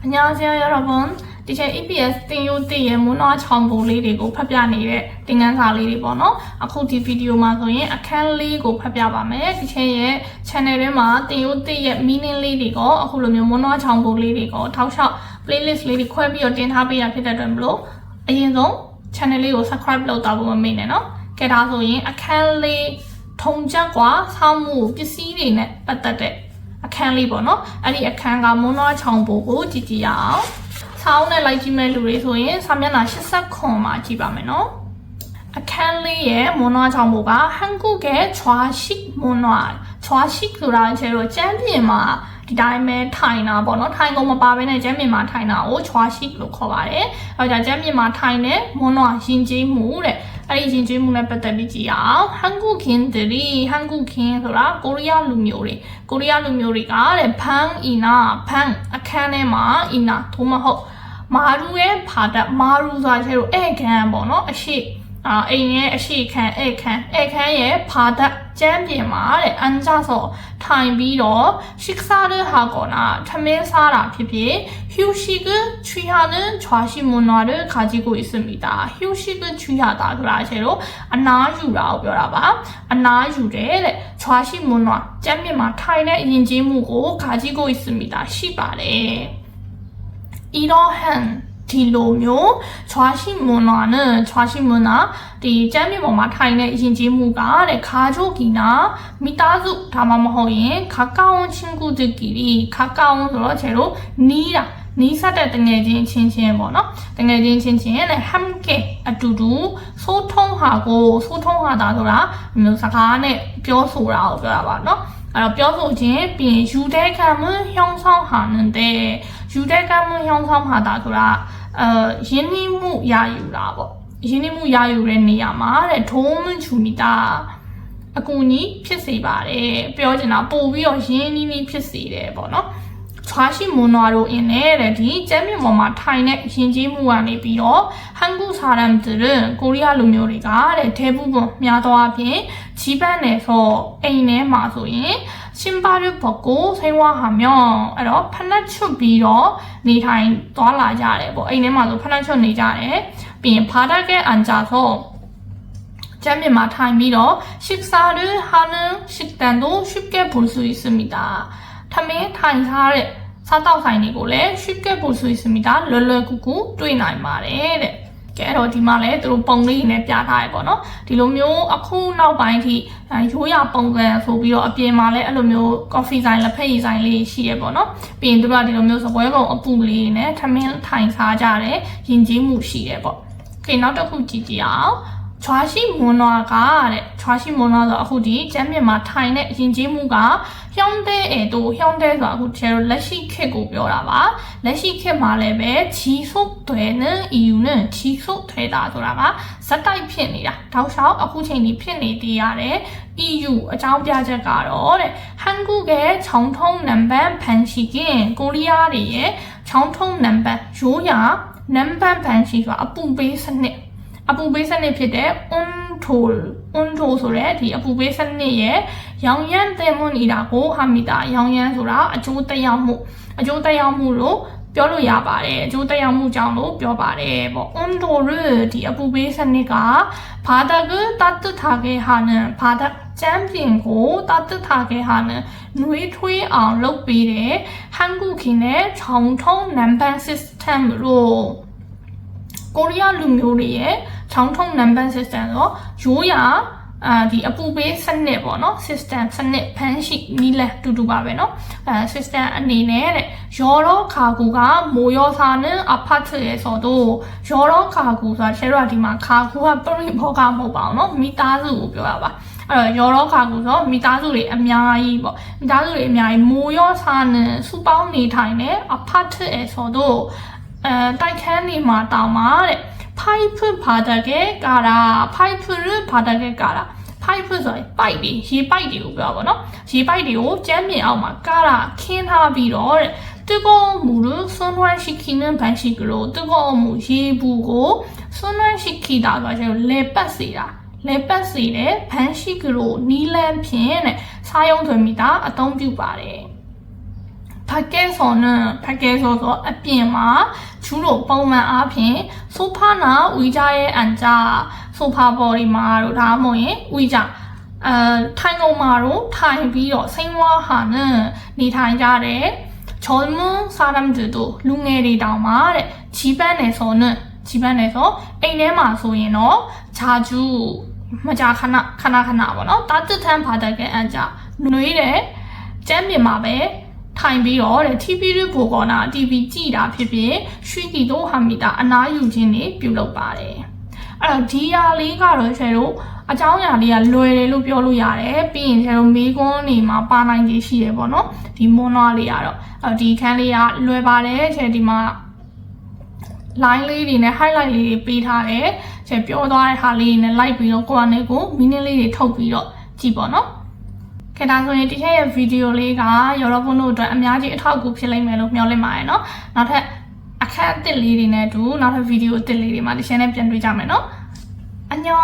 안녕하세요 여러분. 이제 EBS တင်ယူတည်ရဲ့မွန်းနွားချောင်းပုံလေးတွေကိုဖတ်ပြနေတဲ့သင်ခန်းစာလေးတွေပေါ့နော်အခုဒီဗီဒီယိုမှာဆိုရင်အခန်းလေးကိုဖတ်ပြပါမယ်ဒီချင်းရဲ့ channel ထဲမှာတင်ယူတည်ရဲ့ meaning လေးတွေကိုအခုလိုမျိုးမွန်းနွားချောင်းပုံလေးတွေကိုထောက်လျှောက် playlist လေးတွေခွဲပြီးတော့တင်ထားပေးရဖြစ်တဲ့အတွက်မလို့အရင်ဆုံး channel လေးကို subscribe လုပ်တော့ဖို့မမေ့နဲ့နော်ကဲဒါဆိုရင်အခန်းလေးထုံချက်ကွာဆောင်းမှုပစ္စည်းတွေနဲ့ပတ်သက်တဲ့ အခန်းလေးပေါ့နော်အဲ့ဒီအခန်းကမွန်းနွားချောင်းပိုကိုကြည့်ကြည့်ရအောင်ဆောင်းနဲ့လိုက်ကြည့်မဲ့လူတွေဆိုရင်စာမျက်နှာ89မှာကြည့်ပါမယ်နော်အခန်းလေးရဲ့မွန်းနွားချောင်းပိုကဟန်ကုရဲ့ချွာရှိမွန်းနွားချွာရှိဆိုတာကျတော့ကျမ်းပြင်မှာဒီတိုင်းပဲထိုင်တာပေါ့နော်ထိုင်ကုန်မပါဘဲနဲ့ကျမ်းပြင်မှာထိုင်တာကိုချွာရှိလို့ခေါ်ပါတယ်အဲဒါကျမ်းပြင်မှာထိုင်တဲ့မွန်းနွားရင်ကျေးမှုတဲ့ အဲ့ဒီရင်ကျေးမှုနဲ့ပတ်သက်ပြီးကြည့်အောင်ဟန်ကုခင်တရီဟန်ကုခင်ဆိုတာကိုရီးယားလူမျိုးတွေကိုရီးယားလူမျိုးတွေကတဲ့ဖန်အီနာဖန်အခန်းထဲမှာအီနာသို့မဟုတ်မာရူရဲ့ဖာတက်မာရူဆိုတာကျတော့ဧကန်ပေါ့နော်အရှိ အာအိမ်ရဲ့အရှိခံဧကန်ဧကန်ရဲ့ဖာတက်ကျမ်းပြင်မှာတဲ့အန်ကြဆိုထိုင်ပြီးတော့ရှစ်စားတဲ့ဟာကောနာထမင်းစားတာဖြစ်ဖြစ်휴식을취하는좌식 문화를 가지고 있습니다. 휴식을 취하다ဆိုတာကျတော့အနားယူတာကိုပြောတာပါအနားယူတယ်တဲ့좌식 문화ကျမ်းပြင်မှာထိုင်တဲ့အရင်ကြီးမှုကို 가지고 있습니다. ရှိပါတယ် 이러한 ဒီလိုမျိုးချွာရှိမွန်နာနဲ့ချွာရှိမွန်နာဒီကျမ်းမြေပေါ်မှာထိုင်တဲ့အရင်ကြီးမှုကတဲ့ခါချိုကီနာမိသားစုဒါမှမဟုတ်ရင်ခါကောင်းချင်းကူတကီရီခါကောင်းဆိုတော့ခြေလို့နီးတာနီးစက်တဲ့တငယ်ချင်းချင်းချင်းပေါ့နော်တငယ်ချင်းချင်းချင်းနဲ့ဟမ်ကေအတူတူဆိုးထုံးဟာကိုဆိုးထုံးဟာတာဆိုတာမျိုးစကားနဲ့ပြောဆိုတာကိုပြောတာပါနော်အဲ့တော့ပြောဆိုခြင်းပြင်ယူတဲ့ကံမဟျောင်းဆောင်ဟာနေတဲ့ယူတဲ့ကံမဟျောင်းဆောင်ဟာတာဆိုတာ အဲယင်းနှိမှုရယူတာပေါ့ယင်းနှိမှုရယူတဲ့နေရာမှာတဲ့ဒုံးမချူမီတာအကူကြီးဖြစ်စေပါတယ်ပြောချင်တာပို့ပြီးတော့ရင်းနှီးနှီးဖြစ်စေတယ်ပေါ့နော်ချွာရှိမွန်နွားတို့အင်းနဲ့တဲ့ဒီကျမ်းမြေပေါ်မှာထိုင်တဲ့ရင်ကြီးမှုကနေပြီးတော့ဟန်ကူဆာရမ်တူကိုရီးယားလူမျိုးတွေကတဲ့ထဲပူပွန်များသောအားဖြင့်ကြီးပန်းနေဆိုအိမ်ထဲမှာဆိုရင် ရှင်ပါရဘကိုဆိန်ဝါဟာမြောင်းအဲ့တော့ဖနက်ချွတ်ပြီးတော့နေထိုင်သွားလာကြတယ်ပေါ့အိမ်ထဲမှာဆိုဖနက်ချွတ်နေကြတယ်ပြီးရင်ဖားတက်ကဲအန်ကြဆိုကျမ်းမြေမှာထိုင်ပြီးတော့ 식사를 하는 식단도 쉽게 볼 수 있습니다. ထမင်းထိုင်ထားတဲ့စားတောက်ဆိုင်တွေကိုလည်း 쉽게 볼 수 있습니다. လွယ်လွယ်ကူကူတွေ့နိုင်ပါတယ်တဲ့။ ကဲအဲ့တော့ဒီမှာလည်းသူတို့ပုံလေးနဲ့ပြထားရပေါ့နော်ဒီလိုမျိုးအခုနောက်ပိုင်းထိရိုးရပုံစံဆိုပြီးတော့အပြင်မှာလည်းအဲ့လိုမျိုး coffee ဆိုင်လက်ဖက်ရည်ဆိုင်လေးရှိရပေါ့နော်ပြီးရင်သူတို့ကဒီလိုမျိုးစပွဲကုန်အပူလေးနဲ့ထမင်းထိုင်စားကြတယ်ယဉ်ကျေးမှုရှိတယ်ပေါ့။ကဲနောက်တစ်ခုကြည့်ကြည့်အောင် ချွာရှိမွန်နွားကတဲ့ချွာရှိမွန်နွားဆိုအခုဒီကျမ်းပြင်မှာထိုင်တဲ့အရင်ကြီးမှုကဟျောင်းတဲ့အဲတို့ဟျောင်းတဲ့ဆိုတာအခုကျတော့လက်ရှိခေတ်ကိုပြောတာပါလက်ရှိခေတ်မှာလည်းပဲချီဆုပ်တွေနဲ့ EU နဲ့ချီဆုပ်ထွဲတာဆိုတာကဇက်တိုက်ဖြစ်နေတာတောက်လျှောက်အခုချိန်ကြီးဖြစ်နေသေးရတယ် EU အကြောင်းပြချက်ကတော့တဲ့ဟန်ကုရဲ့ချောင်းထုံးနံပါတ်ဖန်ရှိခင်ကိုရီးယားတွေရဲ့ချောင်းထုံးနံပါတ်ရိုးရာနံပါတ်ဖန်ရှိဆိုတာအပူပေးစနစ် အပူပေးစနစ်ဖြစ်တဲ့ untold untold ဆိုတဲ့ဒီအပူပေးစနစ်ရဲ့ရောင်ရမ်းတဲ့မွန်နေတာကိုဟာမီတာရောင်ရမ်းဆိုတာအကျိုးတက်ရောက်မှုအကျိုးတက်ရောက်မှုလို့ပြောလို့ရပါတယ်အကျိုးတက်ရောက်မှုကြောင့်လို့ပြောပါတယ်ပေါ့ untold ဒီအပူပေးစနစ်ကဘာသာကတတ်တထားခဲ့ဟာနဲ့ဘာသာကျမ်းပြင်ကိုတတ်တထားခဲ့ဟာနဲ့နှွေးထွေးအောင်လုပ်ပေးတယ်ဟန်ကုခင်နဲ့ချောင်းထုံးနံပါတ် system လို့ကိုရီးယားလူမျိုးတွေရဲ့ ချောင်းထုံ number system ဆိုရိုးရာအာဒီအပူပေးစနစ်ပေါ့နော် system စနစ်ဖန်ရှိနီးလန်တူတူပါပဲနော်အဲ system အနေနဲ့တဲ့ရောတော့ခါကူကမိုးရောစာနဲ့အဖတ်ရဲဆိုတော့ရောတော့ခါကူဆိုတာကျတော့ဒီမှာခါကူကပြိဘောကမဟုတ်ပါဘူးနော်မိသားစုကိုပြောတာပါအဲ့တော့ရောတော့ခါကူဆိုမိသားစုတွေအများကြီးပေါ့မိသားစုတွေအများကြီးမိုးရောစာနဲ့စူပေါင်းနေထိုင်တဲ့အဖတ်ရဲဆိုတော့အဲတိုက်ခန်းနေမှာတောင်းပါတဲ့ 파이프 바닥에 깔아 파이프를 바닥에 깔아 파이프 ဆိုရင်ပိုက်တွေရေပိုက်တွေကိုပြောပါတော့ရေပိုက်တွေကိုကျမ်းပြင်အောက်မှာကားတာခင်းထားပြီးတော့တဲ့뜨거운 물을 순환시키는 방식으로 뜨거운 물 예부고 순환시키다ဆိုတာကျတော့လေပတ်စေတာလေပတ်စေတဲ့ဘန်းရှိကလိုနီလန်ဖြင့်တဲ့စားယုံသွင်းမိတာအသုံးပြုပါတယ် ဖက်ကဲဆော်နဲ့ဖက်ကဲဆော်ဆိုအပြင်မှာ ကျူးတို့ပုံမှန်အားဖြင့်ဆိုဖာနာဝီကြရဲ့အန်ကြဆိုဖာပေါ်ဒီမှာတို့ဒါမှမဟုတ်ရင်ဝီကြအဲထိုင်ကုန်မှာတို့ထိုင်ပြီးတော့စိန်ဝါဟာနဲ့နေထိုင်ကြတဲ့ချောမွန်စာရမ်တူတို့လူငယ်တွေတောင်မှတဲ့ချီပန်းနေဆော်နဲ့ချီပန်းနေဆော်အိမ်ထဲမှာဆိုရင်တော့ဂျာကျူးမကြာခဏခဏခဏပေါ့နော်တာတစ်ထန်းဖာတက်ကအန်ကြနှွေးတယ်ကျမ်းပြင်မှာပဲ ထိုင်ပြီးတော့တဲ့ TV ရဘူကောနာ TV ကြည့်တာဖြစ်ဖြစ်ရွှေတီတို့ဟာမီတာအနားယူခြင်းတွေပြုလုပ်ပါတယ်အဲ့တော့ဒီဟာလေးကတော့ဆယ်တို့အကြောင်းအရာလေးကလွယ်တယ်လို့ပြောလို့ရတယ်ပြီးရင်ဆယ်တို့မေးခွန်းတွေမှာပါနိုင်ခြင်းရှိတယ်ပေါ့နော်ဒီမွန်နွားလေးကတော့အဲ့ဒီခန်းလေးကလွယ်ပါတယ်ဆယ်ဒီမှာ line လေးတွေနဲ့ highlight လေးတွေပေးထားတယ်ဆယ်ပြောသွားတဲ့ဟာလေးတွေနဲ့ like ပြီးတော့ကိုယ့်အနေကို meaning လေးတွေထုတ်ပြီးတော့ကြည့်ပေါ့နော် ခေတ္တဆိုရင်ဒီထက်ရဲ့ဗီဒီယိုလေးကရော်ရော်ဘုံတို့အတွက်အများကြီးအထောက်အကူဖြစ်လိမ့်မယ်လို့မျှော်လင့်ပါတယ်နော်နောက်ထပ်အခက်အသစ်လေးတွေနဲ့အတူနောက်ထပ်ဗီဒီယိုအသစ်လေးတွေမှာဒီ channel ပြန်တွေ့ကြမယ်နော်အညော